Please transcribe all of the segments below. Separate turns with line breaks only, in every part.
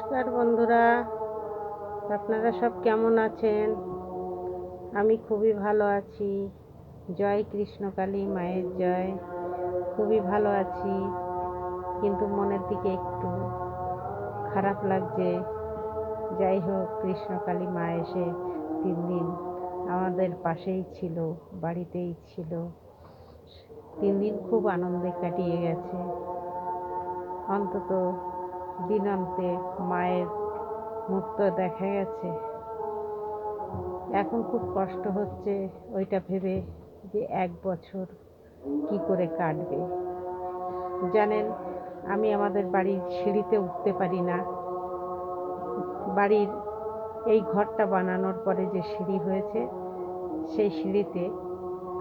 নমস্কার বন্ধুরা। আপনারা সব কেমন আছেন? আমি খুবই ভালো আছি। জয় কৃষ্ণকালী মায়ের জয়। খুবই ভালো আছি, কিন্তু মনের দিকে একটু খারাপ লাগছে। যাই হোক কৃষ্ণকালী মা এসে তিন দিন আমাদের পাশেই ছিল, বাড়িতেই ছিল। তিন দিন খুব আনন্দে কাটিয়ে গেছে। অন্তত দিনান্তে মায়ের মুখ তো দেখা গেছে। এখন খুব কষ্ট হচ্ছে ওইটা ভেবে যে এক বছর কি করে কাটবে। জানেন, আমি আমাদের বাড়ির সিঁড়িতে উঠতে পারি না। বাড়ির এই ঘরটা বানানোর পরে যে সিঁড়ি হয়েছে, সেই সিঁড়িতে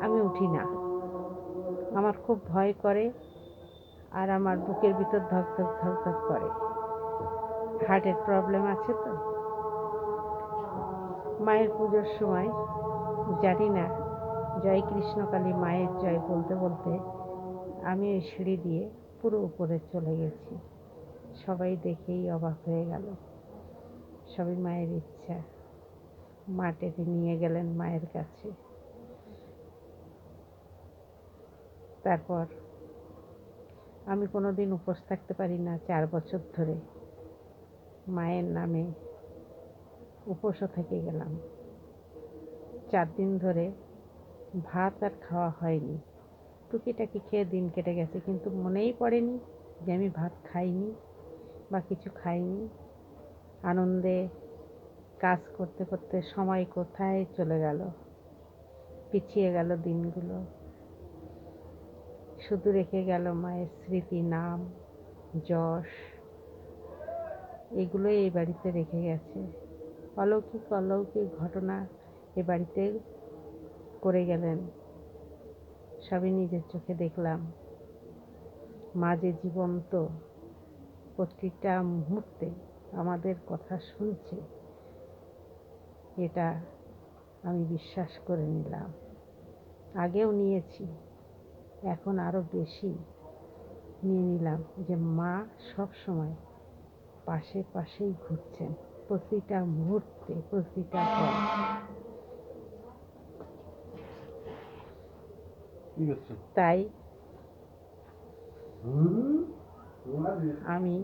আমি উঠি না। আমার খুব ভয় করে আর আমার বুকের ভিতর ধক ধক ধক ধক করে। হার্টের প্রবলেম আছে তো? মায়ের পুজোর সময়, জানি না, জয় কৃষ্ণকালী মায়ের জয় বলতে বলতে আমি ওই সিঁড়ি দিয়ে পুরো উপরে চলে গেছি। সবাই দেখেই অবাক হয়ে গেল। সবই মায়ের ইচ্ছা। মা টেনে নিয়ে গেলেন মায়ের কাছে। তারপর আমি কোনো দিন উপোস থাকতে পারি না চার বছর ধরে। মায়ের নামে উপোসও থেকে গেলাম। চার দিন ধরে ভাত আর খাওয়া হয়নি। টুকিটাকি খেয়ে দিন কেটে গেছে, কিন্তু মনেই পড়েনি যে আমি ভাত খাইনি বা কিছু খাইনি। আনন্দে কাজ করতে করতে সময় কোথায় চলে গেল? পিছিয়ে গেল দিনগুলো। শুধু রেখে গেল মায়ের স্মৃতি, নাম, যশ এগুলোই এই বাড়িতে রেখে গেছে। অলৌকিক অলৌকিক ঘটনা এ বাড়িতে করে গেলেন। সবই নিজের চোখে দেখলাম। মা যে জীবন্ত প্রতিটা মুহূর্তে আমাদের কথা শুনছে, এটা আমি বিশ্বাস করে নিলাম। আগেও নিয়েছি, এখন আরও বেশি নিয়ে নিলাম যে মা সব সময় পাশে পাশেই ঘুরছেন। প্রতিটা মুহূর্তে প্রতিটা পল তাই আমি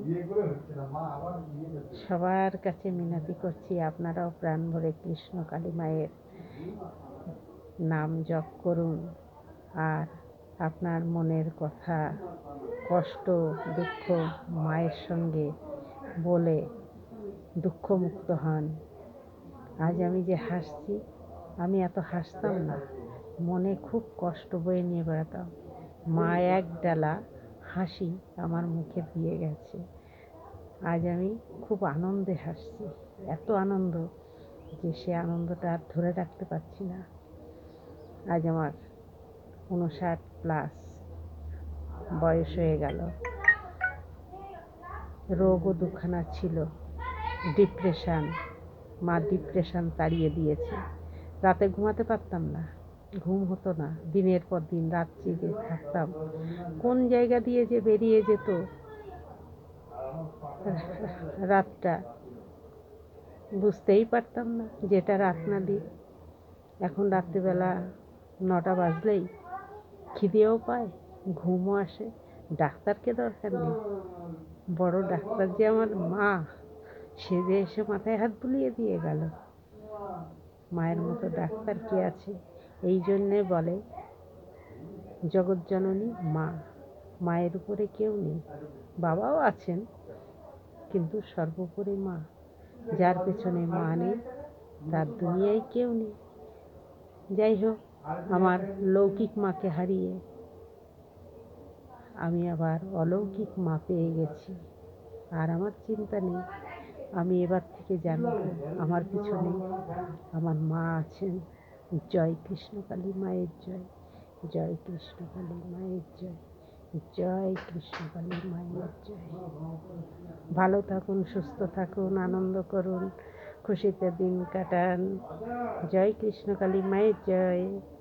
সবার কাছে মিনতি করছি আপনারাও প্রাণ ভরে কৃষ্ণ কালী মায়ের নাম জপ করুন। আর আপনার মনের কথা কষ্ট দুঃখ মায়ের সঙ্গে বলে দুঃখমুক্ত হন। আজ আমি যে হাসছি, আমি এত হাসতাম না। মনে খুব কষ্ট বয়ে নিয়ে বেড়াতাম। মা এক ডালা হাসি আমার মুখে দিয়ে গেছে। আজ আমি খুব আনন্দে হাসছি। এত আনন্দ যে সে আনন্দটা আর ধরে রাখতে পারছি না। আজ আমার উনষাট প্লাস বয়স হয়ে গেল। রোগ ও দুখানা ছিল। ডিপ্রেশান মা ডিপ্রেশান তাড়িয়ে দিয়েছে। রাতে ঘুমাতে পারতাম না। ঘুম হতো না। দিনের পর দিন রাত জেগে থাকতাম। কোন জায়গা দিয়ে যে বেরিয়ে যেত? রাতটা বুঝতেই পারতাম না যেটা রাত না দিই এখন রাত্রিবেলা নটা বাজলেই খিদেও পায়, ঘুমও আসে। ডাক্তারকে দরকার নেই। বড় ডাক্তার যে আমার মা, সে যে এসে মাথায় হাত বুলিয়ে দিয়ে গেল। মায়ের মতো ডাক্তার কে আছে? এই জন্যে বলে জগৎজননী মা, মায়ের উপরে কেউ নেই। বাবাও আছেন, কিন্তু সর্বোপরি মা। যার পেছনে মা নেই, তার দুনিয়ায় কেউ নেই। যাই হোক, আমার লৌকিক মাকে হারিয়ে আমি আবার অলৌকিক মা পেয়ে গেছি। আর আমার চিন্তা নেই, আমি এবার থেকে জানব, আমার পিছনে আমার মা আছেন। জয় কৃষ্ণকালী মায়ের জয় জয় কৃষ্ণকালী মায়ের জয় জয় কৃষ্ণকালী মায়ের জয়। ভালো থাকুন, সুস্থ থাকুন, আনন্দ করুন, খুশিতে দিন কাটান। জয় কৃষ্ণকালী মায়ের জয়।